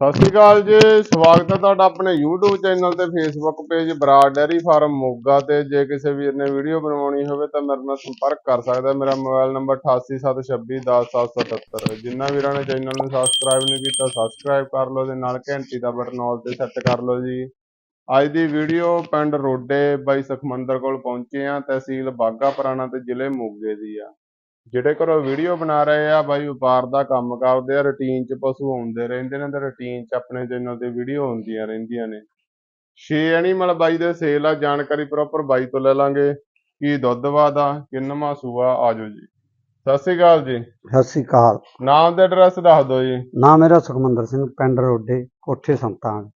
ਸਤਿ ਸ਼੍ਰੀ ਅਕਾਲ ਜੀ, ਸਵਾਗਤ ਹੈ ਤੁਹਾਡਾ ਆਪਣੇ YouTube ਚੈਨਲ ਤੇ Facebook page Brar dairy farm Moga ਤੇ। ਜੇ ਕਿਸੇ ਵੀਰ ਨੇ ਵੀਡੀਓ ਬਣਾਉਣੀ ਹੋਵੇ ਤਾਂ ਮੇਰੇ ਨਾਲ ਸੰਪਰਕ ਕਰ ਸਕਦਾ ਮੇਰਾ ਮੋਬਾਈਲ ਨੰਬਰ 8876210777 ਜਿੰਨਾ ਵੀਰਾਂ ਨੇ ਚੈਨਲ ਨੂੰ ਸਬਸਕ੍ਰਾਈਬ ਨਹੀਂ ਕੀਤਾ ਸਬਸਕ੍ਰਾਈਬ ਕਰ ਲਓ ਤੇ ਨਾਲ ਘੰਟੀ ਦਾ ਬਟਨ ਆਲ ਤੇ ਸੈੱਟ ਕਰ ਲਓ ਜੀ। ਅੱਜ ਦੀ ਵੀਡੀਓ ਪਿੰਡ ਰੋਡੇ ਬਾਈ ਸੁਖਮੰਦਰ ਕੋਲ ਪਹੁੰਚੇ ਆ ਤਹਿਸੀਲ ਬਾਗਾ ਪੁਰਾਣਾ ਤੇ ਜ਼ਿਲ੍ਹੇ ਮੋਗੇ ਦੀ ਆ ਜਿਹੜੇ ਘਰੋਂ ਵੀਡੀਓ ਬਣਾ ਰਹੇ ਆ ਬਾਈ ਵਪਾਰ ਦਾ ਕੰਮ ਕਰਦੇ ਆ ਰੁਟੀਨ 'ਚ ਪਸ਼ੂ ਆਉਂਦੇ ਰਹਿੰਦੇ ਨੇ ਤੇ ਰੁਟੀਨ 'ਚ ਆਪਣੇ ਚੈਨਲ ਤੇ ਵੀਡੀਓ ਹੁੰਦੀਆਂ ਰਹਿੰਦੀਆਂ ਨੇ। ਛੇ ਐਨੀਮਲ ਬਾਈ ਦੇ ਸੇਲ ਆ ਜਾਣਕਾਰੀ ਪ੍ਰੋਪਰ ਬਾਈ ਤੋਂ ਲੈ ਲਾਂਗੇ। ਕੀ ਦੁੱਧ ਵਾਦਾ ਕਿੰਨਵਾਂ ਸੂਆ ਆਜੋ ਜੀ। ਸਤਿ ਸ਼੍ਰੀ ਅਕਾਲ ਜੀ। ਸਤਿ ਸ੍ਰੀ ਅਕਾਲ। ਨਾਮ ਤੇ ਐਡਰੈਸ ਦੱਸ ਦਿਓ ਜੀ। ਨਾਮ ਮੇਰਾ ਸੁਖਮੰਦਰ ਸਿੰਘ ਪਿੰਡ ਰੋਡੇ ਕੋਠੇ ਸੰਤਾਂ।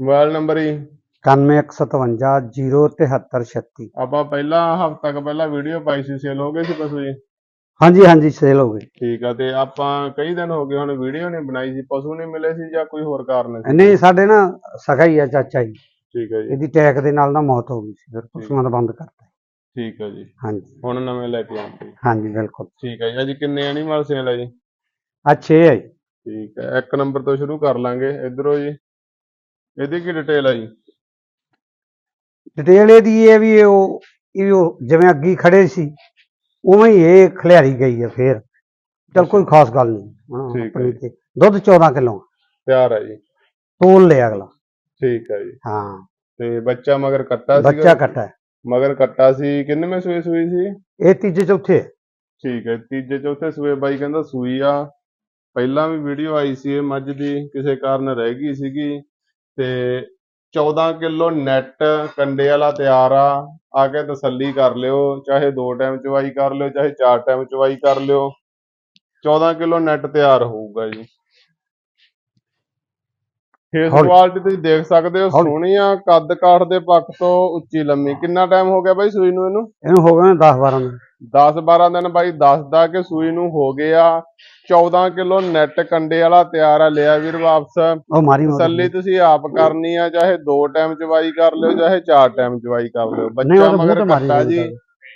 ਮੋਬਾਈਲ ਨੰਬਰ ਹੀ 9157 ਆਪਾਂ ਪਹਿਲਾਂ ਹਫ਼ਤਾ ਕੁ ਪਹਿਲਾਂ ਵੀਡੀਓ ਪਾਈ ਸੀ ਸੇਲ ਹੋ ਗਏ ਸੀ ਪਸ਼ੂ ਜੀ। ਹਾਂਜੀ ਹਾਂਜੀ ਸੇਲ ਹੋ ਗਈ। ਠੀਕ ਆ ਤੇ ਆਪਾਂ ਕਈ ਦਿਨ ਹੋ ਗਏ ਹੁਣ ਵੀਡੀਓ ਨਹੀਂ ਬਣਾਈ ਸੀ ਪਸ਼ੂ ਨਹੀਂ ਮਿਲੇ ਸੀ ਜਾਂ ਕੋਈ ਹੋਰ ਕਾਰਨ ਸੀ? ਨਹੀਂ ਸਾਡੇ ਨਾ ਸਗਾ ਹੀ ਆ ਚਾਚਾ ਜੀ। ਠੀਕ ਹੈ ਜੀ। ਇਹਦੀ ਟੈਕ ਦੇ ਨਾਲ ਨਾ ਮੌਤ ਹੋ ਗਈ ਸੀ ਫਿਰ ਪਸ਼ੂਆਂ ਦਾ ਬੰਦ ਕਰਤਾ। ਠੀਕ ਹੈ ਜੀ। ਹਾਂਜੀ। ਹੁਣ ਨਵੇਂ ਲੈ ਕੇ ਆਉਂਦੇ। ਹਾਂਜੀ ਬਿਲਕੁਲ। ਠੀਕ ਹੈ ਜੀ ਅੱਜ ਕਿੰਨੇ ਐਨੀਮਲ ਸੇਲ ਹੈ ਜੀ? ਅੱਛੇ ਹੈ ਜੀ। ਠੀਕ ਹੈ ਇੱਕ ਨੰਬਰ ਤੋਂ ਸ਼ੁਰੂ ਕਰ ਲਾਂਗੇ ਇਧਰੋਂ ਜੀ। ਇਹਦੀ ਕੀ ਡਿਟੇਲ ਹੈ ਜੀ? ਡਿਟੇਲ ਇਹਦੀ ਇਹ ਵੀ ਉਹ ਇਹ ਉਹ ਜਿਵੇਂ ਅੱਗੀ ਖੜੇ ਸੀ ਉਵੇਂ ਹੀ ਇਹ ਖਲਿਆਰੀ ਗਈ ਹੈ ਫੇਰ। ਚਲ ਕੋਈ ਖਾਸ ਗੱਲ ਨਹੀਂ। ਹਾਂ, ਤੇ ਦੁੱਧ 14 ਕਿਲੋ ਤਿਆਰ ਹੈ ਜੀ। ਤੋਲ ਲਿਆ ਅਗਲਾ। ਠੀਕ ਹੈ ਜੀ। ਹਾਂ। ਤੇ ਬੱਚਾ ਮਗਰ ਕੱਟਾ ਸੀ ਬੱਚਾ ਕੱਟਾ ਹੈ। ਮਗਰ ਕੱਟਾ ਸੀ। ਕਿੰਨਵੇਂ ਸੂਏ ਸੂਈ ਸੀ? ਇਹ ਤੀਜੇ ਚੌਥੇ। ਹੈ। ਠੀਕ ਹੈ ਤੀਜੇ ਚੌਥੇ ਸੂਏ ਬਾਈ ਕਹਿੰਦਾ ਸੂਈ ਆ। ਪਹਿਲਾਂ ਵੀ ਵੀਡੀਓ ਆਈ ਸੀ ਇਹ ਮੱਝ ਦੀ ਕਿਸੇ ਕਾਰਨ ਰਹਿ ਗਈ ਸੀਗੀ। ਤੇ 14 ਕਿਲੋ ਨੈਟ ਕੰਡੇ ਵਾਲਾ ਤਿਆਰ ਆ। ਆ ਕੇ ਤਸੱਲੀ ਕਰ ਲਿਓ ਚਾਹੇ ਦੋ ਟਾਈਮ ਚਵਾਈ ਕਰ ਲਿਓ ਚਾਹੇ ਚਾਰ ਟਾਈਮ ਚਵਾਈ ਕਰ ਲਿਓ। 14 ਕਿਲੋ ਨੈਟ ਤਿਆਰ ਹੋਊਗਾ ਜੀ। ਫੇਸ। ਕੁਆਲਿਟੀ ਤੁਸੀਂ ਦੇਖ ਸਕਦੇ ਹੋ। ਸੋਹਣੀ ਆ ਕੱਦ ਕਾਠ ਦੇ ਪੱਖ ਤੋਂ ਉੱਚੀ ਲੰਮੀ। ਕਿੰਨਾ ਟਾਈਮ ਹੋ ਗਿਆ ਬਾਈ ਸੂਈ ਨੂੰ ਇਹਨੂੰ? ਇਹਨੂੰ ਹੋ ਗਏ 10 12 ਦਿਨ 10 12 ਦਿਨ ਬਾਈ ਦੱਸਦਾ ਕਿ ਸੂਈ ਨੂੰ ਹੋ ਗਿਆ। 14 ਕਿਲੋ ਨੈਟ ਕੰਡੇ ਵਾਲਾ ਤਿਆਰ ਆ ਲਿਆ ਵੀਰ ਵਾਪਸ। ਉਹ ਮਾਰੀ ਮੋਰ। ਤਸੱਲੀ ਤੁਸੀਂ ਆਪ ਕਰਨੀ ਆ ਚਾਹੇ ਦੋ ਟਾਈਮ ਚਵਾਈ ਕਰ ਲਿਓ ਚਾਹੇ ਚਾਰ ਟਾਈਮ ਚਵਾਈ ਕਰ ਲਿਓ। ਨਹੀਂ ਬੱਚਾ ਉਹ ਮਗਰ ਮੂੰਹ ਤੇ ਮਾਰੀ ਕੱਟਾ ਜੀ।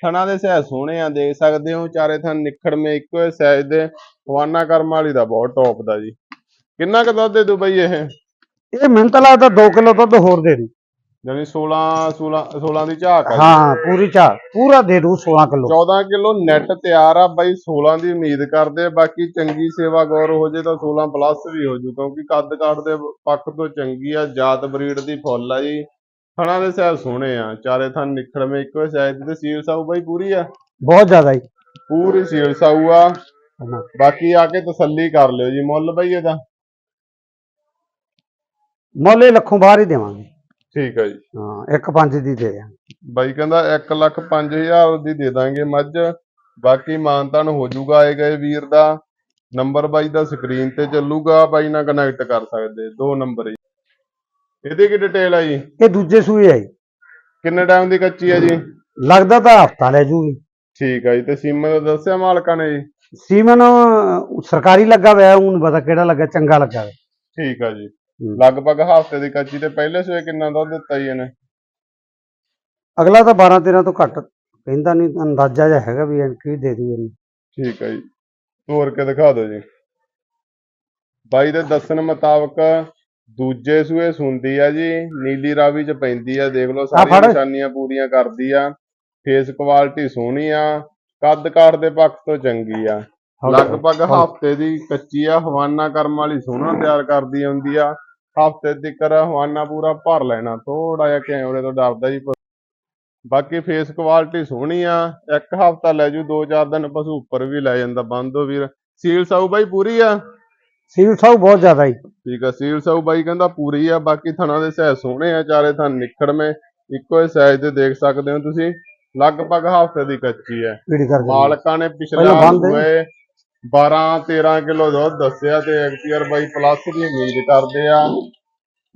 ਥਣਾ ਦੇ ਸਹਿ ਸੋਹਣੇ ਆ ਦੇਖ ਸਕਦੇ ਹੋ ਚਾਰੇ ਥਣ ਨਿਖੜਵੇਂ ਇੱਕੋ ਸਾਈਜ਼ ਦੇ। ਹਵਾਨਾ ਕਰਮ ਵਾਲੀ ਦਾ ਬਹੁਤ ਟੌਪ ਦਾ ਜੀ। ਕਿੰਨਾ ਕੁ ਦੁੱਧ ਦੇ ਦੂ ਬਈ ਇਹ? ਇਹ ਮੈਨੂੰ ਤਾਂ ਲੱਗਦਾ 2 ਕਿਲੋ ਦੁੱਧ ਹੋਰ ਦੇ ਦੂ। ਜਾਨੀ 16 16 16 ਦੀ ਝਾਕ ਆ ਜੀ। ਹਾਂ ਪੂਰੀ ਚਾਰ ਪੂਰਾ ਦੇ ਦੂ 16 ਕਿਲੋ। 14 ਕਿਲੋ ਨੈਟ ਤਿਆਰ ਆ ਬਾਈ 16 ਦੀ ਉਮੀਦ ਕਰਦੇ ਆ। ਬਾਕੀ ਚੰਗੀ ਸੇਵਾ ਗੌਰ ਹੋ ਜੇ ਤਾਂ 16 ਪਲੱਸ ਵੀ ਹੋ ਜੂ ਕਿਉਂਕਿ ਕੱਦ ਕਾਠ ਦੇ ਪੱਖ ਤੋਂ ਚੰਗੀ ਆ ਜਾਤ ਬਰੀਡ ਦੀ ਫੁੱਲ ਆ ਜੀ। ਥਣਾ ਦੇ ਸਹਿਬ ਸੋਹਣੇ ਆ ਚਾਰੇ ਥਣ ਨਿਖੜਵੇਂ ਇੱਕੋ ਸਾਈਜ਼ ਦੇ ਤੇ ਸੀਲ ਸਾਊ ਬਾਈ ਪੂਰੀ ਆ। ਬਹੁਤ ਜ਼ਿਆਦਾ ਹੀ ਪੂਰੀ ਸੀਲ ਸਾਊ ਆ। ਬਾਕੀ ਆ ਕੇ ਤਸੱਲੀ ਕਰ ਲਿਓ ਜੀ ਮੁੱਲ ਬਾਈ ਇਹਦਾ। ਮੁੱਲ ਲੱਖੋਂ ਬਾਹਰ ਹੀ ਦੇਵਾਂਗੇ। ਠੀਕ ਆ ਜੀ। ਹਾਂ ਇੱਕ ਪੰਜ ਦੀ ਦੇ ਦਿਆਂਗੇ ਬਾਈ ਕਹਿੰਦਾ 1 ਲੱਖ 5000 ਦੀ ਦੇ ਦਾਂਗੇ ਮੱਝ। ਬਾਕੀ ਮਾਨਤਾਨ ਹੋ ਜਾਊਗਾ ਆਏ ਗਏ ਵੀਰ ਦਾ। ਨੰਬਰ ਬਾਈ ਦਾ ਸਕਰੀਨ ਤੇ ਚੱਲੂਗਾ। ਬਾਈ ਨਾਲ ਕਨੈਕਟ ਕਰ ਸਕਦੇ ਦੋ ਨੰਬਰ ਜੀ। ਇਹਦੀ ਕੀ ਡਿਟੇਲ ਹੈ ਜੀ? ਇਹ ਦੂਜੇ ਸੂਏ ਆਈ ਕਿੰਨੇ ਟਾਈਮ ਦੀ ਕੱਚੀ ਹੈ ਜੀ? ਲੱਗਦਾ ਤਾਂ ਹਫਤਾ ਲੈ ਜੂਗੀ। ਠੀਕ ਹੈ ਜੀ ਤੇ ਸੀਮਾ ਦਾ ਦੱਸਿਆ ਮਾਲਕਾਂ ਨੇ ਜੀ? ਸੀਮਨ ਸਰਕਾਰੀ ਲੱਗਾ ਹੋਇਆ ਉਹ ਨਹੀਂ ਪਤਾ ਕਿਹੜਾ ਲੱਗਾ ਚੰਗਾ ਲੱਗਾ ਹੋਇਆ। ਠੀਕ ਹੈ ਜੀ। ਹੂੰ। ਲਗਭਗ ਹਫ਼ਤੇ ਦੀ ਕੱਚੀ ਤੇ ਪਹਿਲੇ ਸੂਏ ਕਿੰਨਾ ਦੁੱਧ ਦਿੱਤਾ ਜੀ ਇਹਨੇ? ਅਗਲਾ ਤਾਂ 12 13 ਤੋਂ ਘੱਟ ਕਹਿੰਦਾ ਨਹੀਂ ਅੰਦਾਜ਼ਾ ਜਿਹਾ ਹੈਗਾ ਵੀ ਐਂਟਰੀ ਦੇ ਦੂ ਇਹਨੂੰ। ਠੀਕ ਹੈ ਜੀ। ਤੋਰ ਕੇ ਦਿਖਾ ਦਿਓ ਜੀ। ਬਾਈ ਦੇ ਦੱਸਣ ਮੁਤਾਬਕ ਦੂਜੇ ਸੂਏ ਸੁੰਦੀ ਆ ਜੀ ਨੀਲੀ ਰਾਵੀ ਚ ਪੈਂਦੀ ਆ ਦੇਖ ਲਓ ਸਾਰੀਆਂ। ਨਿਸ਼ਾਨੀਆਂ ਪੂਰੀਆਂ ਕਰਦੀ ਆ। ਫੇਸ ਕੁਆਲਿਟੀ ਸੋਹਣੀ ਆ ਕੱਦ ਕਾਠ ਦੇ ਪੱਖ ਤੋਂ ਚੰਗੀ ਆ। ਲਗਭਗ ਹਫ਼ਤੇ ਦੀ ਕੱਚੀ ਆ ਹਵਾਨਾ ਕਰਮ ਵਾਲੀ ਸੋਹਣਾ ਤਿਆਰ ਕਰਦੀ ਆਉਂਦੀ ਆ। ਹਫ਼ਤੇ ਤੱਕ ਹਵਾਨਾ ਪੂਰਾ ਭਰ ਲੈਣਾ ਥੋੜਾ ਜਿਹਾ ਕੈਮਰੇ ਤੋਂ ਡਰਦਾ ਜੀ ਬਾਕੀ ਫੇਸ ਕੁਆਲਿਟੀ ਸੋਹਣੀ ਆ ਇੱਕ ਹਫ਼ਤਾ ਲੈ ਜੂ ਦੋ ਚਾਰ ਦਿਨ ਪਸ਼ੂ ਉੱਪਰ ਵੀ ਲੈ ਜਾਂਦਾ ਬੰਦੋ ਵੀਰ। ਸੀਲ ਸਾਊ ਬਾਈ ਪੂਰੀ ਆ? ਸੀਲ ਸਾਊ ਬਹੁਤ ਜ਼ਿਆਦਾ ਹੀ ਠੀਕ ਆ ਸੀਲ ਸਾਊ ਬਾਈ ਕਹਿੰਦਾ ਪੂਰੀ ਆ ਬਾਕੀ ਥਣਾ ਦੇ ਸਹਿ ਸੋਹਣੇ ਆ ਚਾਰੇ ਥਣ ਨਿਖੜਵੇਂ ਇੱਕੋ ਹੀ ਸਾਈਜ਼ ਦੇ ਦੇਖ ਸਕਦੇ ਹੋ ਤੁਸੀਂ। ਲਗਭਗ ਹਫ਼ਤੇ ਦੀ ਕੱਚੀ ਹੈ। ਮਾਲਕਾਂ ਨੇ ਪਿਛਲੇ ਹੈ। ਸੂਏ 12 13 ਕਿਲੋ ਦੁੱਧ ਦੱਸਿਆ ਤੇ ਐਕਟੀਅਰ ਬਾਈ ਪਲੱਸ ਦੀ ਉਮੀਦ ਕਰਦੇ ਆ।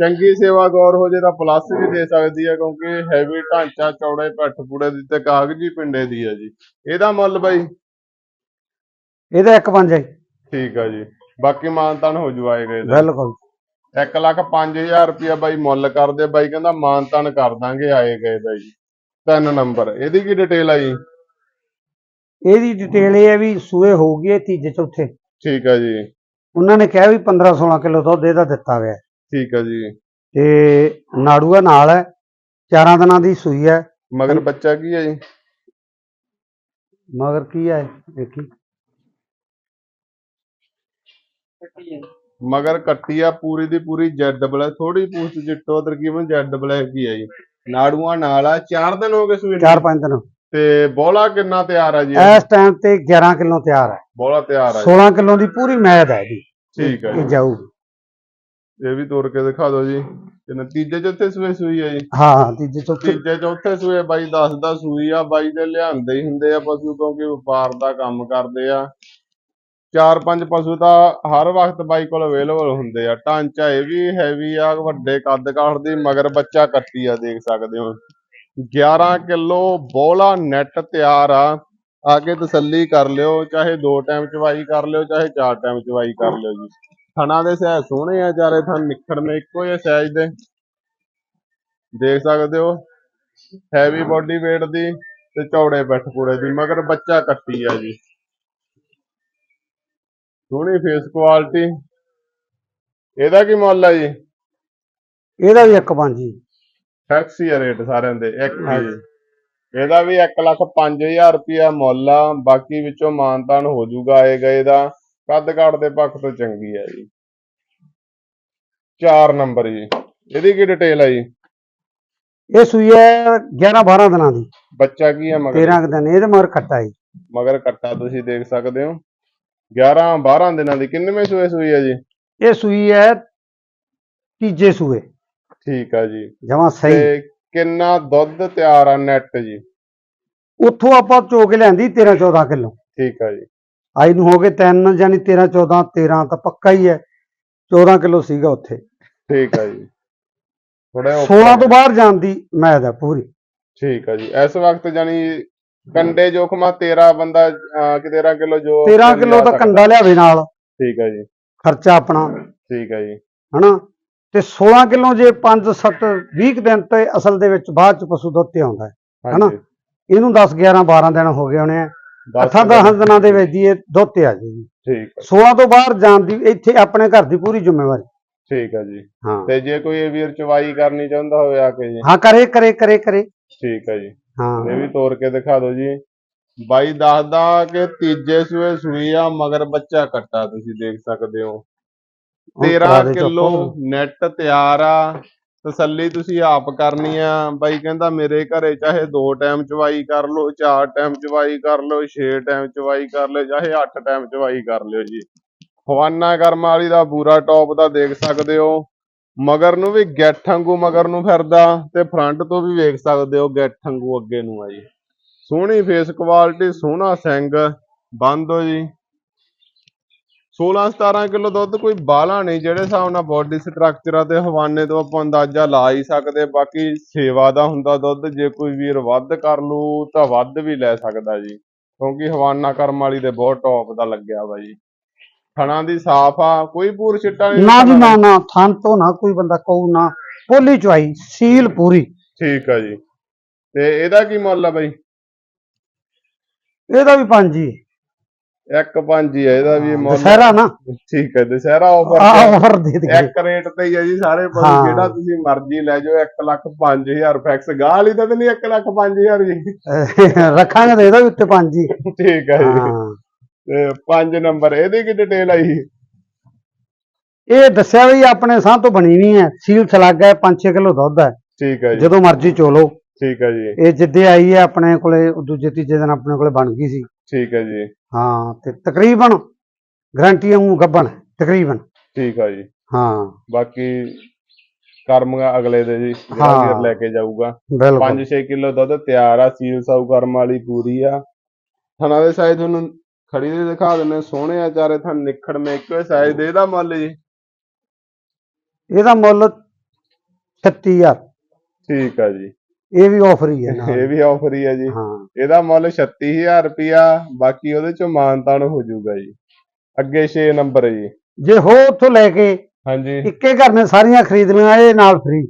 ਚੰਗੀ ਸੇਵਾ ਗੌਰ ਹੋ ਜੇ ਤਾਂ ਪਲੱਸ ਵੀ ਦੇ ਸਕਦੀ ਆ ਕਿਉਂਕਿ ਹੈਵੀ ਢਾਂਚਾ ਚੌੜੇ ਪੱਠ ਪੂੜੇ ਦੀ ਤੇ ਕਾਗਜ਼ੀ ਪਿੰਡੇ ਦੀ ਆ ਜੀ। ਇਹਦਾ ਮੁੱਲ ਬਾਈ? ਇਹਦਾ ਇੱਕ ਪੰਜ ਹੈ ਜੀ। ਠੀਕ ਆ ਜੀ। ਬਾਕੀ ਮਾਨਤਾਨ ਹੋ ਜੂ ਆਏ ਗਏ ਦਾ। ਬਿਲਕੁਲ। ਇੱਕ ਲੱਖ ਪੰਜ ਹਜ਼ਾਰ ਰੁਪਇਆ ਬਾਈ ਮੁੱਲ ਕਰਦੇ ਬਾਈ ਕਹਿੰਦਾ ਮਾਨਤਾਨ ਕਰ ਦਾਂਗੇ ਆਏ ਗਏ ਜੀ। ਤਿੰਨ ਨੰਬਰ। ਇਹਦੀ ਕੀ ਡਿਟੇਲ ਆ ਜੀ? ਇਹਦੀ ਡਿਟੇਲ ਇਹ ਹੈ ਵੀ ਸੂਏ ਹੋਊਗੀ ਇਹ ਤੀਜੇ ਚੌਥੇ। ਠੀਕ ਆ ਜੀ। ਉਹਨਾਂ ਨੇ ਕਿਹਾ ਵੀ 15 16 ਕਿਲੋ ਦੁੱਧ ਇਹਦਾ ਦਿੱਤਾ ਹੈ। ਠੀਕ ਆ ਜੀ। ਤੇ ਨਾੜੂਆ ਨਾਲ ਹੈ ਚਾਰਾਂ ਦਿਨਾਂ ਦੀ ਸੂਈ ਹੈ। ਮਗਰ ਬੱਚਾ ਕੀ ਹੈ ਜੀ? ਮਗਰ ਕੀ ਹੈ ਦੇਖੀ। ਮਗਰ ਕੱਟੀ ਆ ਪੂਰੀ ਦੀ ਪੂਰੀ ਜੈਡ ਬਲੈਕ ਥੋੜੀ ਪੂਛ ਜਿੱਟੋ ਤਕਰੀਬਨ ਜੈਡ ਬਲੈਕ ਹੀ ਆ ਜੀ। ਨਾੜੂਆਂ ਨਾਲ ਆ ਚਾਰ ਦਿਨ ਹੋ ਗਏ ਸੂਈ? ਚਾਰ ਪੰਜ ਦਿਨ। ਤੇ ਬੋਲਾ ਕਿੰਨਾ ਤਿਆਰ ਆ ਜੀ? ਇਸ ਟਾਈਮ ਤੇ 11 ਕਿਲੋ ਤਿਆਰ ਹੈ ਬੋਲਾ ਤਿਆਰ ਜੀ। 16 ਕਿਲੋ ਦੀ ਪੂਰੀ ਮੈਦ ਹੈ ਇਹਦੀ। ਠੀਕ ਆ ਇਹ ਜੀ। ਜਾਊਗੀ। ਇਹ ਵੀ ਤੋੜ ਕੇ ਦਿਖਾ ਦਿਓ ਜੀ। ਤੇ ਨਤੀਜੇ ਚੌਥੇ ਸੂਏ ਸੂਈ ਆ ਜੀ। ਹਾਂ ਹਾਂ ਤੀਜੇ ਚੌਥੇ ਤੀਜੇ ਚੌਥੇ ਸੂਏ ਬਾਈ ਦੱਸਦਾ ਸੂਈ ਆ। ਬਾਈ ਦੇ ਲਿਆਂਦੇ ਹੀ ਹੁੰਦੇ ਆ ਪਸ਼ੂ ਕਿਉਂਕਿ ਵਪਾਰ ਦਾ ਕੰਮ ਕਰਦੇ ਆ। ਚਾਰ ਪੰਜ ਪਸ਼ੂ ਤਾਂ ਹਰ ਵਕਤ ਬਾਈ ਕੋਲ ਅਵੇਲੇਬਲ ਹੁੰਦੇ ਆ। ਢਾਂਚਾ ਇਹ ਵੀ ਹੈਵੀ ਆ ਵੱਡੇ ਕੱਦ ਕਾਠ ਦੀ ਮਗਰ ਬੱਚਾ ਕੱਟੀ ਆ ਦੇਖ ਸਕਦੇ ਹੋ। 11 ਕਿਲੋ ਬੋਲਾ ਨੈਟ ਤਿਆਰ ਆ। ਆ ਕੇ ਤਸੱਲੀ ਕਰ ਲਿਓ, ਚਾਹੇ ਦੋ ਟਾਈਮ ਚਵਾਈ ਕਰ ਲਿਓ, ਚਾਹੇ ਚਾਰ ਟਾਈਮ ਚਵਾਈ ਕਰ ਲਿਓ ਜੀ। ਥਣਾ ਦੇ ਸਹਿ ਸੋਹਣੇ ਆ ਚਾਰੇ, ਥਣ ਨਿਖੜਨੇ ਇੱਕੋ ਜਿਹੇ ਸਾਈਜ਼ ਦੇ। ਦੇਖ ਸਕਦੇ ਹੋ ਹੈਵੀ ਬੋਡੀ weight ਦੀ ਤੇ ਚੌੜੇ ਪਿੱਠ ਪੂੜੇ ਦੀ, ਮਗਰ ਬੱਚਾ ਕੱਟੀ ਆ ਜੀ। ਸੋਹਣੀ ਫੇਸ ਕੁਆਲਿਟੀ ਇਹਦਾ ਕੀ ਮੁੱਲ ਆ ਜੀ? ਇਹਦਾ ਵੀ ਇੱਕ ਪੰਜ ਜੀ। ਫਿਕਸ ਹੀ ਆ ਰੇਟ ਸਾਰਿਆਂ ਦੇ ਇੱਕ ਹੀ ਇਹਦਾ ਵੀ 1 ਲੱਖ 5000 ਰੁਪਿਆ ਮੁੱਲ ਆ ਬਾਕੀ ਵਿੱਚੋਂ ਮਾਨਤਾਨ ਹੋ ਜਾਊਗਾ ਆਏ ਗਏ ਦਾ। ਕੱਦ ਕਾਠ ਦੇ ਪੱਖ ਤੋਂ ਚੰਗੀ ਆ ਜੀ। 4 ਨੰਬਰ ਜੀ। ਇਹਦੀ ਕੀ ਡਿਟੇਲ ਆ ਜੀ? ਇਹ ਸੂਈ ਹੈ 11 12 ਦਿਨਾਂ ਦੀ। ਬੱਚਾ ਕੀ ਆ ਮਗਰ? 13 ਕੁ ਦਿਨ ਇਹਦੇ ਮਗਰ ਖੱਟਾ ਹੈ ਮਗਰ ਕੱਟਾ ਤੁਸੀਂ ਦੇਖ ਸਕਦੇ ਹੋ। 11 12 ਦਿਨਾਂ ਦੀ ਕਿੰਨਵੇਂ ਸੂਏ ਸੂਈ ਆ ਜੀ? ਇਹ ਸੂਈ ਹੈ ਤੀਜੇ ਸੂਏ। ਠੀਕ ਆ ਜੀ। ਜਮਾ ਸਹੀ। ਤੇ ਕਿੰਨਾ ਦੁੱਧ ਤਿਆਰ ਆ ਨੈਟ ਜੀ? ਉੱਥੋਂ ਆਪਾਂ ਚੋ ਕੇ ਲਿਆਂਦੀ 13 14 ਕਿਲੋ। ਠੀਕ ਆ ਜੀ। ਆਈ ਨੂੰ ਹੋ ਗਏ 3 ਯਾਨੀ 13 14 13 ਤਾਂ ਪੱਕਾ ਹੀ ਹੈ। 14 ਕਿਲੋ ਸੀਗਾ ਉੱਥੇ। ਠੀਕ ਆ ਜੀ। ਥੋੜਾ 16 ਤੋਂ ਬਾਹਰ ਜਾਣ ਦੀ ਮੈਦ ਹੈ ਪੂਰੀ। ਠੀਕ ਆ ਜੀ। ਇਸ ਵਕਤ ਜਾਨੀ ਕੰਡੇ ਜੋਖਮਾ 13 ਬੰਦਾ ਅਹ, ਕਿ 13 ਕਿਲੋ ਜੋ 13 ਕਿਲੋ ਤਾਂ ਸਕਦਾ। ਕੰਡਾ ਲਿਆਵੇ ਨਾਲ। ਠੀਕ ਆ ਜੀ। ਖਰਚਾ ਆਪਣਾ। ਠੀਕ ਆ ਜੀ। ਹਨਾ? ਤੇ 16 ਕਿਲੋ ਜੇ 5 7 20 ਕੁ ਦਿਨ ਤੇ ਅਸਲ ਦੇ ਵਿੱਚ ਬਾਅਦ ਚ ਪਸ਼ੂ ਦੁੱਧ ਤੇ ਆਉਂਦਾ ਹੈ ਹਨਾ? ਇਹਨੂੰ 10 11 12 ਦਿਨ ਹੋ ਗਏ ਹੋਣੇ ਆ। ਦਸ ਅੱਠਾਂ 10 ਦਿਨਾਂ ਦੇ ਵਿੱਚ ਹੀ ਇਹ ਦੁੱਧ ਤੇ ਆ ਜਾਊਗੀ ਠੀਕ ਆ 16 ਤੋਂ ਬਾਹਰ ਜਾਣ ਦੀ ਇੱਥੇ ਆਪਣੇ ਘਰ ਦੀ ਪੂਰੀ ਜ਼ਿੰਮੇਵਾਰੀ। ਠੀਕ ਆ ਜੀ। ਹਾਂ। ਤੇ ਜੇ ਕੋਈ ਇਹ ਵੀਰ ਚਵਾਈ ਕਰਨੀ ਚਾਹੁੰਦਾ ਹੋਵੇ ਆ ਕੇ ਜੀ। ਹਾਂ ਕਰੇ ਕਰੇ ਕਰੇ ਕਰੇ। ਠੀਕ ਆ ਜੀ। ਹਾਂ। ਇਹ ਵੀ ਤੋੜ ਕੇ ਦਿਖਾ ਦਿਓ ਜੀ। ਬਾਈ ਦੱਸਦਾ ਕਿ ਤੀਜੇ ਸੂਏ ਸੂਈ ਆ ਮਗਰ ਬੱਚਾ ਕੱਟਾ ਤੁਸੀਂ ਦੇਖ ਸਕਦੇ ਹੋ। 13 ਦੇ ਕਿਲੋ। ਨੈਟ ਤਿਆਰ ਆ ਤਸੱਲੀ ਤੁਸੀਂ ਆਪ ਕਰਨੀ ਆ। ਬਾਈ ਕਹਿੰਦਾ ਮੇਰੇ ਘਰੇ ਚਾਹੇ ਦੋ ਟਾਈਮ ਚਵਾਈ ਕਰ ਲਓ ਚਾਰ ਟਾਈਮ ਚਵਾਈ ਕਰ ਲਓ ਛੇ ਟਾਈਮ ਚਵਾਈ ਕਰ ਲਓ ਚਾਹੇ ਅੱਠ ਟਾਈਮ ਚਵਾਈ ਕਰ ਲਿਓ ਜੀ। ਹਵਾਨਾ ਕਰਮ ਵਾਲੀ ਦਾ ਬੂਰਾ ਟੌਪ ਦਾ ਦੇਖ ਸਕਦੇ ਹੋ। ਮਗਰ ਨੂੰ ਵੀ ਗੱਠ ਵਾਂਗੂ ਮਗਰ ਨੂੰ ਫਿਰਦਾ ਤੇ ਫਰੰਟ ਤੋਂ ਵੀ ਵੇਖ ਸਕਦੇ ਹੋ ਗੱਠ ਵਾਂਗੂ ਅੱਗੇ ਨੂੰ ਆ ਜੀ। ਸੋਹਣੀ ਫੇਸ ਕੁਆਲਿਟੀ ਸੋਹਣਾ ਸਿੰਗ ਬੰਦ ਹੋ ਜੀ। 16 17 ਕਿਲੋ ਦੁੱਧ ਕੋਈ ਬਾਹਲਾ ਨਹੀਂ ਜਿਹੜੇ ਹਿਸਾਬ ਨਾਲ ਬੋਡੀ ਸਟਰਕਚਰ ਤੇ ਹਵਾਨੇ ਤੋਂ ਆਪਾਂ ਅੰਦਾਜ਼ਾ ਲਾ ਹੀ ਸਕਦੇ ਬਾਕੀ ਸੇਵਾ ਦਾ ਹੁੰਦਾ ਦੁੱਧ ਜੇ ਕੋਈ ਵੀਰ ਵੱਧ ਕਰ ਲੂ ਤਾਂ ਵੱਧ ਵੀ ਲੈ ਸਕਦਾ ਜੀ ਕਿਉਂਕਿ ਹਵਾਨਾ ਕਰਮ ਵਾਲੀ ਦੇ ਬਹੁਤ ਟੌਪ ਦਾ ਲੱਗਿਆ ਵਾ ਜੀ। ਥਣਾ ਦੀ ਸਾਫ਼ ਆ ਕੋਈ ਪੂਰ ਛਿੱਟਾ ਨਹੀਂ ਨਾ ਜੀ ਨਾ ਨਾ ਥਣ ਤੋਂ ਨਾ ਕੋਈ ਬੰਦਾ ਕਹੂ ਨਾ ਪੋਲੀ ਚੁਆਈ ਸੀਲ ਪੂਰੀ। ਠੀਕ ਆ ਜੀ। ਤੇ ਇਹਦਾ ਕੀ ਮੁੱਲ ਆ ਬਾਈ? ਇਹਦਾ ਵੀ ਪੰਜ ਹੀ। ਇੱਕ ਪੰਜ ਹੀ ਆ ਇਹਦਾ ਵੀ ਮੁੱਲ ਦਸਹਿਰਾ ਨਾ? ਠੀਕ ਹੈ ਦੁਸਹਿਰਾ ਆਫਰ ਆਫਰ ਦੇ ਦੇ। ਇੱਕ ਰੇਟ ਤੇ ਹੀ ਹੈ ਜੀ ਸਾਰੇ ਪਸ਼ੂ ਹਾਂ। ਜਿਹੜਾ ਤੁਸੀਂ ਮਰਜ਼ੀ ਲੈ ਜਾਓ 1 ਲੱਖ 5000 ਫੈਕਸ ਤਾਂ ਨਹੀਂ 1 ਲੱਖ 5000 ਜੀ ਰੱਖਾਂਗੇ ਤੇ ਇਹਦਾ ਵੀ ਉੱਤੇ ਪੰਜ ਹੀ। ਠੀਕ ਹੈ ਜੀ। ਹਾਂ। ਤੇ 5 ਨੰਬਰ ਇਹਦੀ ਕੀ ਡਿਟੇਲ ਆਈ ਇਹ ਦੱਸਿਆ ਵੀ ਆਪਣੇ ਸਾਹ ਤੋਂ ਬਣੀ ਨਹੀਂ ਹੈ। ਸੀਲ ਸਲਾਗਾ ਹੈ 5-6 ਕਿਲੋ ਦੁੱਧ ਹੈ। ਠੀਕ ਹੈ ਜੀ। ਜਦੋਂ ਮਰਜ਼ੀ ਚੋਲੋ। ਠੀਕ ਹੈ ਜੀ। ਇਹ ਜਿੱਦੇ ਆਈ ਹੈ ਆਪਣੇ ਕੋਲੇ ਦੂਜੇ ਤੀਜੇ ਦਿਨ ਆਪਣੇ ਕੋਲੇ ਬਣ ਗਈ ਸੀ। ਠੀਕ ਹੈ ਜੀ। ਹਾਂ ਤੇ ਤਕਰੀਬਨ ਗਰੰਟੀ ਨੂੰ ਗੱਬਣ ਤਕਰੀਬਨ। ਠੀਕ ਹੈ ਜੀ। ਹਾਂ। ਬਾਕੀ ਕਰਮ ਅਗਲੇ ਦੇ ਜੀ ਜਿਹੜਾ। ਵੀਰ ਲੈ ਕੇ ਜਾਊਗਾ। ਬਿਲਕੁਲ। 5-6 ਕਿਲੋ ਦੁੱਧ ਤਿਆਰ ਆ ਸੀਲ ਸਾਊ ਕਰਮ ਵਾਲੀ ਪੂਰੀ ਆ। ਥਣਾ ਦੇ ਸਾਈਜ਼ ਤੁਹਾਨੂੰ ਖੜੀ ਦੇ ਦਿਖਾ ਦਿੰਨੇ ਸੋਹਣੇ ਆ ਚਾਰੇ ਥਣ ਨਿਖੜ ਮੇ ਇੱਕੋ ਸਾਈਜ਼ ਦੇ ਇਹਦਾ ਮੁੱਲ ਜੀ। ਇਹਦਾ ਮੁੱਲ 36000 ਠੀਕ ਆ ਜੀ। ਇਹ ਵੀ ਆਫਰ ਹੀ ਹੈ ਨਾਲ। ਇਹ ਵੀ ਆਫਰ ਹੀ ਆ ਜੀ। ਹਾਂ। ਇਹਦਾ ਮੁੱਲ 36000 ਰੁਪਿਆ ਬਾਕੀ ਉਹਦੇ ਚੋਂ ਮਾਨਤਾਨ ਹੋ ਜਾਊਗਾ ਜੀ। ਅੱਗੇ 6 ਨੰਬਰ ਹੈ ਜੀ। ਜੇ ਹੋ ਉੱਥੋਂ ਲੈ ਕੇ ਹਾਂਜੀ। ਇੱਕੇ ਘਰ ਨੇ ਸਾਰੀਆਂ ਖਰੀਦ ਲਈਆਂ ਇਹ ਨਾਲ ਫ੍ਰੀ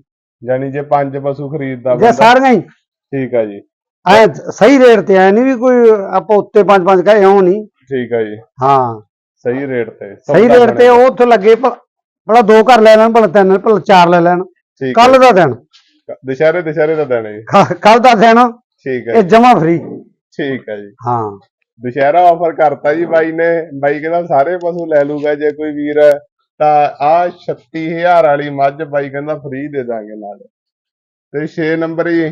ਯਾਨੀ ਜੇ ਪੰਜ ਪਸ਼ੂ ਖਰੀਦਦਾ ਜੇ ਬੰਦਾ। ਸਾਰੀਆਂ ਹੀ? ਠੀਕ ਆ ਜੀ। ਐ ਸਹੀ ਰੇਟ ਤੇ ਐ ਨਹੀਂ ਵੀ ਕੋਈ ਆਪਾਂ ਉੱਤੇ ਪੰਜ ਪੰਜ ਕਹੇ ਇਉਂ ਨਹੀਂ ਠੀਕ ਆ ਜੀ। ਹਾਂ। ਸਹੀ ਰੇਟ ਤੇ। ਸਹੀ ਰੇਟ ਤੇ। ਉਹ ਉੱਥੋਂ ਲੱਗੇ ਭਲਾ ਦੋ ਘਰ ਲੈ ਲੈਣ ਭਲਾ ਤਿੰਨ ਭਲਾ ਚਾਰ ਲੈ ਲੈਣ। ਠੀਕ ਕੱਲ ਦਾ ਦਿਨ। ਹੈ ਦੁਸ਼ਹਿਰੇ ਦੁਸ਼ਹਿਰੇ ਦਾ ਹੈ ਜੀ। ਕੱਲ ਦਾ ਦਿਨ। ਠੀਕ ਹੈ ਇਹ ਜਮਾ ਫ੍ਰੀ ਠੀਕ ਹੈ ਜੀ। ਹਾਂ। ਦੁਸ਼ਹਿਰਾ ਆਫਰ ਕਰਤਾ ਜੀ ਬਾਈ ਨੇ। ਬਾਈ ਕਹਿੰਦਾ ਸਾਰੇ ਪਸ਼ੂ ਲੈ ਲੂਗਾ ਜੇ ਕੋਈ ਵੀਰ ਤਾਂ ਆ 36000 ਵਾਲੀ ਮੱਝ ਬਾਈ ਕਹਿੰਦਾ ਫ੍ਰੀ ਦੇ ਦਾਂਗੇ ਨਾਲ। ਤੇ 6 ਨੰਬਰ ਜੀ।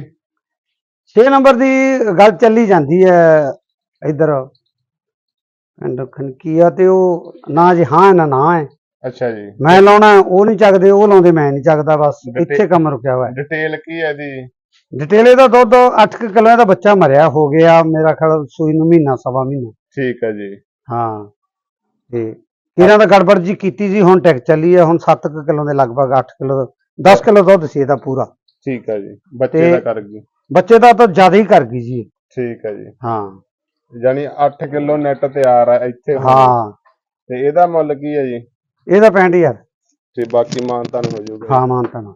6 ਨੰਬਰ ਦੀ ਗੱਲ ਚੱਲੀ ਜਾਂਦੀ ਹੈ ਇਧਰ। ਪਿੰਡ ਖਨਕੀਆ ਤੇ ਉਹ ਨਾ ਜੀ ਹੈ ਨਾ ਨਾ ਹੈ। ਅੱਛਾ ਜੀ। ਮੈਂ ਲਾਉਣਾ ਉਹ ਨਹੀਂ ਚੱਕਦੇ ਉਹ ਲਾਉਂਦੇ ਮੈਂ ਨਹੀਂ ਚੱਕਦਾ ਬਸ। ਡਿਟੇ- ਇੱਥੇ ਕੰਮ ਰੁਕਿਆ ਹੋਇਆ। ਹੈ ਡਿਟੇਲ ਕੀ ਹੈ ਦੀ ਡਿਟੇਲ ਇਹਦਾ ਦੁੱਧ 8 ਕਿਲੋ ਦਾ ਬੱਚਾ ਮਰਿਆ ਹੋ ਗਿਆ ਮੇਰਾ ਖਿਆਲ ਸੂਈ ਨੂੰ ਮਹੀਨਾ ਸਵਾ ਮਹੀਨਾ। ਠੀਕ ਹੈ ਜੀ। ਹਾਂ। ਤੇ ਇਹਨਾਂ ਦਾ ਗੜਬੜ ਜੀ ਕੀਤੀ ਜੀ ਹੁਣ ਟੈਕ ਚੱਲੀ ਹੈ ਹੁਣ 7 ਕਿਲੋ ਦੇ ਲਗਭਗ 8 ਕਿਲੋ 10 ਕਿਲੋ ਦੁੱਧ ਸੀ ਇਹਦਾ ਪੂਰਾ। ਠੀਕ ਹੈ ਜੀ। ਬੱਚੇ ਤੇ- ਦਾ ਕਰ ਗਈ। ਬੱਚੇ ਦਾ ਤਾਂ ਜ਼ਿਆਦਾ ਹੀ ਕਰ ਗਈ ਜੀ। ਠੀਕ ਹੈ ਜੀ। ਹਾਂ। ਯਾਨੀ 8 ਕਿਲੋ ਨੈਟ ਤਿਆਰ ਹੈ ਇੱਥੇ ਹੁਣ। ਹਾਂ। ਤੇ ਇਹਦਾ ਮੁੱਲ ਕੀ ਹੈ ਜੀ? ਇਹਦਾ 65000 ਤੇ ਬਾਕੀ ਮਾਨਤਾਨ ਹੋ ਜਾਊਗਾ। ਹਾਂ ਮਾਨਤਾ ਨਾ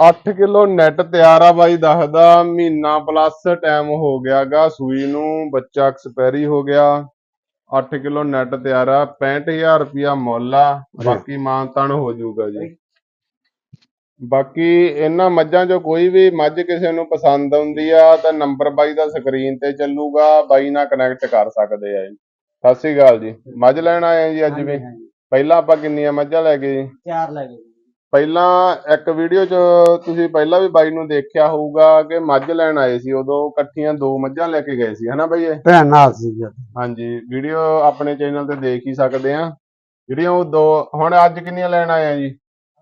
8 ਕਿਲੋ ਨੈਟ ਤਿਆਰ ਆ ਬਾਈ ਦੱਸਦਾ ਮਹੀਨਾ ਪਲੱਸ ਟਾਈਮ ਹੋ ਗਿਆਗਾ। ਸੂਈ ਨੂੰ ਬੱਚਾ ਐਕਸਪਾਇਰੀ ਹੋ ਗਿਆ। 8 ਕਿਲੋ ਨੈਟ ਤਿਆਰ ਆ। 65000 ਰੁਪਿਆ ਮੁੱਲ ਆ। ਬਾਕੀ ਮਾਨਤਾਨ ਹੋ ਜਾਊਗਾ ਜੀ। ਬਾਕੀ ਇਹਨਾਂ ਮੱਝਾਂ 'ਚੋਂ ਕੋਈ ਵੀ ਮੱਝ ਕਿਸੇ ਨੂੰ ਪਸੰਦ ਆਉਂਦੀ ਆ ਤਾਂ ਨੰਬਰ ਬਾਈ ਦਾ ਸਕਰੀਨ ਤੇ ਚੱਲੂਗਾ। ਬਾਈ ਨਾਲ ਕਨੈਕਟ ਕਰ ਸਕਦੇ ਆ ਜੀ। ਸਤਿ ਸ੍ਰੀ ਅਕਾਲ ਜੀ। ਮੱਝ ਲੈਣ ਆਏ ਆ ਜੀ ਅੱਜ ਵੀ। ਪਹਿਲਾਂ ਆਪਾਂ ਕਿੰਨੀਆਂ ਮੱਝਾਂ ਲੈ ਗਏ ਜੀ? ਚਾਰ ਲੈ ਗਏ ਪਹਿਲਾਂ ਇੱਕ ਵੀਡੀਓ 'ਚ ਤੁਸੀਂ ਪਹਿਲਾਂ ਵੀ ਬਾਈ ਨੂੰ ਦੇਖਿਆ ਹੋਊਗਾ ਕਿ ਮੱਝ ਲੈਣ ਆਏ ਸੀ ਉਦੋਂ ਇਕੱਠੀਆਂ ਦੋ ਮੱਝਾਂ ਲੈ ਕੇ ਗਏ ਸੀ ਹਨਾ ਬਾਈ ਇਹ? ਭੈਣ ਨਾਲ ਸੀ ਹਾਂਜੀ ਵੀਡੀਓ ਆਪਣੇ ਚੈਨਲ ਤੇ ਦੇਖ ਹੀ ਸਕਦੇ ਆ। ਜਿਹੜੀਆਂ ਉਹ ਦੋ ਹੁਣ ਅੱਜ ਕਿੰਨੀਆਂ ਲੈਣ ਆਏ ਆ ਜੀ?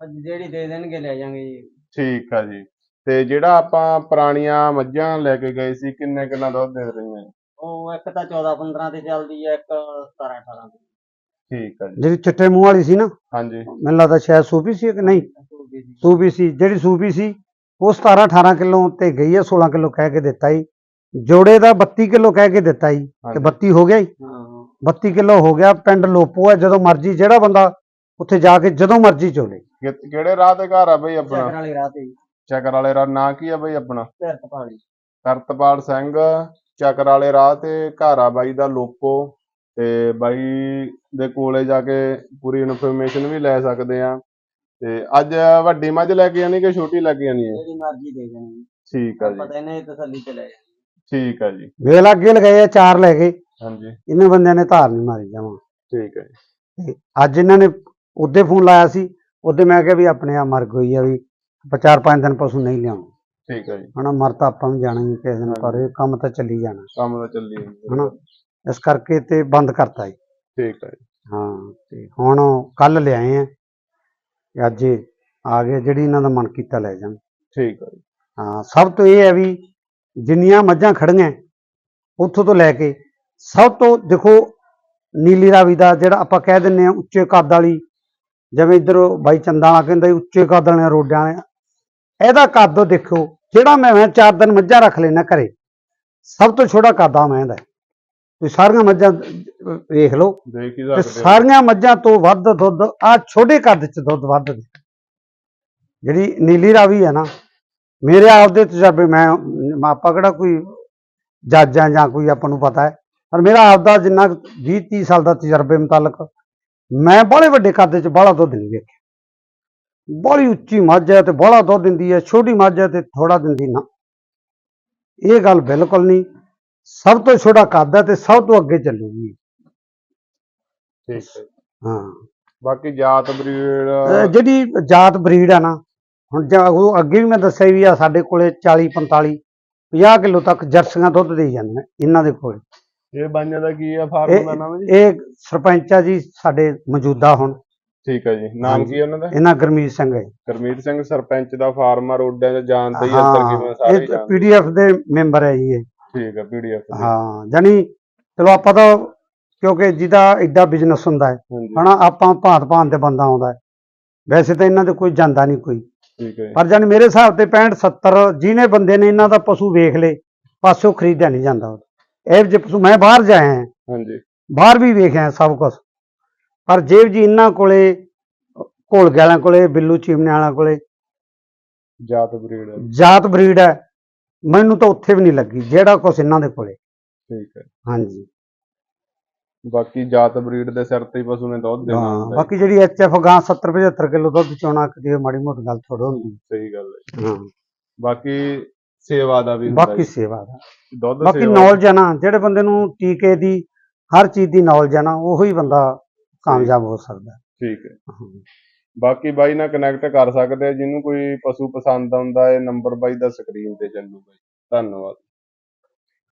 ਅੱਜ ਜਿਹੜੀ ਦੇ ਦੇਣਗੇ ਲੈ ਜਾਾਂਗੇ ਜੀ। ਠੀਕ ਆ ਜੀ। ਤੇ ਜਿਹੜਾ ਆਪਾਂ ਪੁਰਾਣੀਆਂ ਮੱਝਾਂ ਲੈ ਕੇ ਗਏ ਸੀ ਕਿੰਨੇ ਕਿੰਨਾ ਦੁੱਧ ਦੇ ਰਹੀਆਂ ਉਹ ਇੱਕ ਤਾਂ 14 15 ਤੇ ਚੱਲਦੀ ਹੈ ਇੱਕ 17 18 ਤੇ ਠੀਕ ਜੀ। ਜਿਹੜੀ ਚਿੱਟੇ ਮੂੰਹ ਵਾਲੀ ਸੀ ਨਾ ਹਾਂਜੀ। ਮੈਨੂੰ ਲੱਗਦਾ ਸ਼ਾਇਦ ਸੂਪੀ ਸੀ ਕਿ ਨਹੀਂ? ਸੂਪੀ ਸੀ। ਜਿਹੜੀ ਸੂਪੀ ਸੀ ਉਹ 17 18 ਕਿਲੋ ਤੇ ਗਈ ਹੈ 16 ਕਿਲੋ ਕਹਿ ਕੇ ਦਿੱਤਾ ਜੀ। ਜੋੜੇ ਦਾ 32 ਕਿਲੋ ਕਹਿ ਕੇ ਦਿੱਤਾ ਜੀ ਤੇ ਹਾਂਜੀ। 32 ਹੋ ਗਿਆ ਜੀ। 32 ਕਿਲੋ ਹੋ ਗਿਆ ਪਿੰਡ ਲੋਪੋ ਹੈ ਜਦੋਂ ਮਰਜ਼ੀ ਜਿਹੜਾ ਬੰਦਾ ਉੱਥੇ ਜਾ ਕੇ ਜਦੋਂ ਮਰਜ਼ੀ ਚੋਲੇ। ਕਿ- ਕਿਹੜੇ ਰਾਹ ਤੇ ਘਰ ਆ ਬਈ ਆਪਣਾ? ਵਾਲੀ ਰਾਤ ਹੀ ਚੱਕਰ ਵਾਲੇ ਰਾਹ ਨਾਂ ਕੀ ਆ ਬਈ ਆਪਣਾ? ਧਰਤ ਪਾਣੀ ਕਰਤਪਾਲ ਸਿੰਘ। ਚੱਕਰ ਵਾਲੇ ਰਾਹ ਤੇ ਘਰ ਆ ਬਾਈ ਦਾ ਲੋਪੋ ਤੇ ਬਾਈ ਦੇ ਕੋਲੇ ਜਾ ਕੇ ਪੂਰੀ ਇਨਫੋਰਮੇਸ਼ਨ ਵੀ ਲੈ ਸਕਦੇ ਆ। ਤੇ ਅੱਜ ਵੱਡੀ ਮੱਝ ਲੈ ਕੇ ਆਣੀ ਕਿ ਛੋਟੀ ਲੈ ਕੇ ਆਣੀ ਹੈ? ਜਿਹੜੀ ਮਰਜ਼ੀ ਦੇ ਦੇਣੀ। ਠੀਕ ਆ ਜੀ। ਇਹਨੇ ਤਸੱਲੀ ਤੇ ਲੈ ਠੀਕ ਆ ਜੀ। ਵੇਲ ਅੱਗੇ ਲਗਾਏ ਆ ਚਾਰ ਲੈ ਗਏ ਹਾਂਜੀ। ਇਹਨਾਂ ਬੰਦਿਆਂ ਨੇ ਧਾਰ ਨਹੀਂ ਮਾਰੀ ਜਾਵਾਂ ਠੀਕ ਹੈ ਜੀ। ਤੇ ਅੱਜ ਇਹਨਾਂ ਨੇ ਉਹਦੇ ਫੋਨ ਲਾਇਆ ਸੀ। ਉਹਦੇ ਮੈਂ ਕਿਹਾ ਵੀ ਆਪਣੇ ਆ ਮਰ ਗਈ ਆ ਵੀ ਆਪਾਂ ਚਾਰ ਪੰਜ ਦਿਨ ਪਸ਼ੂ ਨਹੀਂ ਲਿਆਉਣਾ। ਠੀਕ ਹੈ ਜੀ। ਹਨਾ ਮਰ ਤਾਂ ਆਪਾਂ ਵੀ ਜਾਣਾ ਹੀ ਕਿਸੇ ਦਿਨ ਪਰ ਇਹ ਕੰਮ ਤਾਂ ਚੱਲੀ ਜਾਣਾ। ਕੰਮ ਤਾਂ ਚੱਲੀ ਹਨਾ ਇਸ ਕਰਕੇ ਤੇ ਬੰਦ ਕਰਤਾ ਜੀ। ਠੀਕ ਹੈ ਜੀ। ਹਾਂ ਤੇ ਹੁਣ ਕੱਲ ਲਿਆਏ ਆ। ਤੇ ਅੱਜ ਇਹ ਆ ਗਏ ਜਿਹੜੀ ਇਹਨਾਂ ਦਾ ਮਨ ਕੀਤਾ ਲੈ ਜਾਣ। ਠੀਕ ਹੈ ਜੀ। ਹਾਂ ਸਭ ਤੋਂ ਇਹ ਹੈ ਵੀ ਜਿੰਨੀਆਂ ਮੱਝਾਂ ਖੜੀਆਂ ਉੱਥੋਂ ਤੋਂ ਲੈ ਕੇ ਸਭ ਤੋਂ ਦੇਖੋ ਨੀਲੀ ਰਾਵੀ ਦਾ ਜਿਹੜਾ ਆਪਾਂ ਕਹਿ ਦਿੰਨੇ ਆ ਉੱਚੇ ਕੱਦ ਵਾਲੀ ਜਿਵੇਂ ਇੱਧਰ ਬਾਈ ਚੰਦਾ ਵਾਲਾ ਕਹਿੰਦਾ ਉੱਚੇ ਕੱਦ ਵਾਲੀਆਂ ਰੋਡਾਂ ਵਾਲੀਆਂ ਇਹਦਾ ਕੱਦ ਦੇਖੋ ਜਿਹੜਾ ਮੈਂ ਮੈਂ ਚਾਰ ਦਿਨ ਮੱਝਾਂ ਰੱਖ ਲੈਣਾ ਘਰੇ ਸਭ ਤੋਂ ਛੋਟਾ ਕੱਦ ਮੈਂ ਦਾ। ਤੁਸੀਂ ਸਾਰੀਆਂ ਮੱਝਾਂ ਵੇਖ ਲਓ। ਦੇਖ ਹੀ ਤੇ ਸਕਦੇ। ਸਾਰੀਆਂ ਮੱਝਾਂ ਤੋਂ ਵੱਧ ਦੁੱਧ ਆ ਛੋਟੇ ਕੱਦ 'ਚ ਦੁੱਧ ਵੱਧ ਦੇ ਜਿਹੜੀ ਨੀਲੀ ਰਾਵੀ ਹੈ ਨਾ ਮੇਰੇ ਆਪ ਦੇ ਤਜਰਬੇ ਮੈਂ ਮੈਂ ਆਪਾਂ ਕਿਹੜਾ ਕੋਈ ਜੱਜ ਆ ਜਾਂ ਕੋਈ ਆਪਾਂ ਨੂੰ ਪਤਾ ਹੈ ਪਰ ਮੇਰਾ ਆਪ ਦਾ ਜਿੰਨਾ 20 30 ਸਾਲ ਦਾ ਤਜਰਬੇ ਮੁਤਾਲਕ ਮੈਂ ਬੜੇ ਵੱਡੇ ਕੱਦ 'ਚ ਬਾਹਲਾ ਦੁੱਧ ਨਹੀਂ ਵੇਖਿਆ। ਬੜੀ ਉੱਚੀ ਮੱਝ ਹੈ ਤੇ ਬੜਾ ਦੁੱਧ ਦਿੰਦੀ ਹੈ ਛੋਟੀ ਮੱਝ ਹੈ ਤੇ ਥੋੜਾ ਦਿੰਦੀ ਨਾ। ਇਹ ਗੱਲ ਬਿਲਕੁਲ ਨਹੀਂ। ਸਭ ਤੋਂ ਛੋਟਾ ਕੱਦ ਹੈ ਤੇ ਸਭ ਤੋਂ ਅੱਗੇ ਚੱਲੂਗੀ। ਠੀਕ ਹੈ। ਜੀ। ਹਾਂ। ਬਾਕੀ ਜਾਤ ਬਰੀਡ ਜਿਹੜੀ ਜਾਤ ਬਰੀਡ ਆ ਨਾ ਹੁਣ ਉਹ ਅੱਗੇ ਵੀ ਮੈਂ ਦੱਸਿਆ ਵੀ ਆ ਸਾਡੇ ਕੋਲੇ 40 45 50 ਕਿਲੋ ਤੱਕ ਜਰਸੀਆਂ ਦੁੱਧ ਦੇਈ ਜਾਂਦੀਆਂ ਇਹਨਾਂ ਦੇ ਕੋਲ। ਇਹ ਬਾਈਆਂ ਦਾ ਕੀ ਆ ਫਾਰਮ ਦਾ ਨਾਮ ਜੀ? ਇਹ ਸਰਪੰਚ ਆ ਜੀ ਸਾਡੇ ਮੌਜੂਦਾ ਹੁਣ। ਠੀਕ ਹੈ ਜੀ। ਨਾਮ ਹਾਂਜੀ। ਕੀ ਹੈ ਉਹਨਾਂ ਦਾ? ਇਹਨਾਂ ਗਰਮੀਤ ਸਿੰਘ ਹੈ ਕਰਮੀਤ ਸਿੰਘ ਸਰਪੰਚ ਦਾ ਫਾਰਮ ਰੋਡਾਂ 'ਚ ਜਾਣਦੇ ਹੀ ਅੰਦਰ ਹਾਂ ਕਿਵੇਂ ਸਾਰੇ ਇਹ ਜਾਣਦੇ? ਪੀਡੀਐਫ ਦੇ ਮੈਂਬਰ ਹੈ ਜੀ ਇਹ। ਠੀਕ ਹੈ ਪੀਡੀਐਫ ਹਾਂ ਜਾਨੀ ਚਲੋ ਆਪਾਂ ਤਾਂ ਕਿਉਂਕਿ ਜਿਹਦਾ ਐਡਾ ਬਿਜ਼ਨਸ ਹੁੰਦਾ ਹੈ ਹਾਂਜੀ। ਹਨਾ ਆਪਾਂ ਭਾਂਤ ਭਾਂਤ ਦੇ ਬੰਦਾ ਆਉਂਦਾ ਹੈ। ਵੈਸੇ ਤਾਂ ਇਹਨਾਂ ਦੇ ਕੋਈ ਜਾਂਦਾ ਨਹੀਂ ਕੋਈ। ਠੀਕ ਹੈ ਪਰ ਜਾਨੀ ਮੇਰੇ ਹਿਸਾਬ ਤੇ 65 70 ਜਿਹਨੇ ਬੰਦੇ ਨੇ ਇਹਨਾਂ ਦਾ ਪਸ਼ੂ ਵੇਖ ਲੇ ਪਾਸੋਂ ਖਰੀਦਿਆ ਨਹੀਂ ਜਾਂਦਾ ਇਹ ਜੇ ਪਸ਼ੂ ਮੈਂ ਬਾਹਰ ਜਾਇਆ ਹਾਂ ਹਾਂਜੀ। ਬਾਹਰ ਵੀ ਵੇਖਿਆ ਸਭ ਕੁਝ ਪਰ ਜੇਬ ਜੀ ਇਹਨਾਂ ਕੋਲੇ ਘੋਲ ਵਾਲਿਆਂ ਕੋਲੇ ਬਿੱਲੂ ਚੀਮਨੇ ਵਾਲਿਆਂ ਕੋਲੇ ਜਾਤ ਬਰੀਡ ਹੈ। ਜਾਤ ਬਰੀਡ ਹੈ। ਮੈਨੂੰ ਤਾਂ ਉੱਥੇ ਵੀ ਨਹੀਂ ਲੱਗੀ ਜਿਹੜਾ ਕੁਝ ਇਹਨਾਂ ਦੇ ਕੋਲੇ। ਠੀਕ ਹੈ। ਹਾਂਜੀ। ਬਾਕੀ ਜਾਤ ਬਰੀਡ ਦੇ ਸਿਰ ਤੇ ਹੀ ਪਸ਼ੂ ਨੇ ਦੁੱਧ ਦੇਣਾ। ਹਾਂ ਹੁੰਦਾ। ਬਾਕੀ ਜਿਹੜੀ ਐਚਐਫ ਗਾਂ 70 75 ਕਿਲੋ ਦੁੱਧ ਚੋਣਾ ਕਦੀ ਮਾੜੀ ਮੋਟੀ ਗੱਲ ਥੋੜਾ ਹੁੰਦੀ। ਸਹੀ ਗੱਲ ਹੈ। ਹਾਂ। ਬਾਕੀ ਸੇਵਾ ਦਾ ਵੀ ਹੁੰਦਾ ਬਾਕੀ ਜੀ। ਸੇਵਾ ਦਾ। ਦੁੱਧ ਬਾਕੀ ਸੇਵਾ ਨੌਲੇਜ ਨਾ ਜਿਹੜੇ ਬੰਦੇ ਨੂੰ ਟੀਕੇ ਦੀ ਹਰ ਚੀਜ਼ ਦੀ ਨੌਲੇਜ ਹੈ ਨਾ ਉਹੀ ਬੰਦਾ ਕਾਮਯਾਬ ਹੋ ਸਕਦਾ ਠੀਕ ਹੈ ਹਾਂ। ਬਾਕੀ ਬਾਈ ਨਾਲ ਕਨੈਕਟ ਕਰ ਸਕਦੇ ਆ ਜਿਹਨੂੰ ਕੋਈ ਪਸ਼ੂ ਪਸੰਦ ਆਉਂਦਾ ਹੈ ਨੰਬਰ ਬਾਈ ਦਾ ਸਕਰੀਨ ਤੇ ਚੱਲੂਗਾ ਜੀ। ਧੰਨਵਾਦ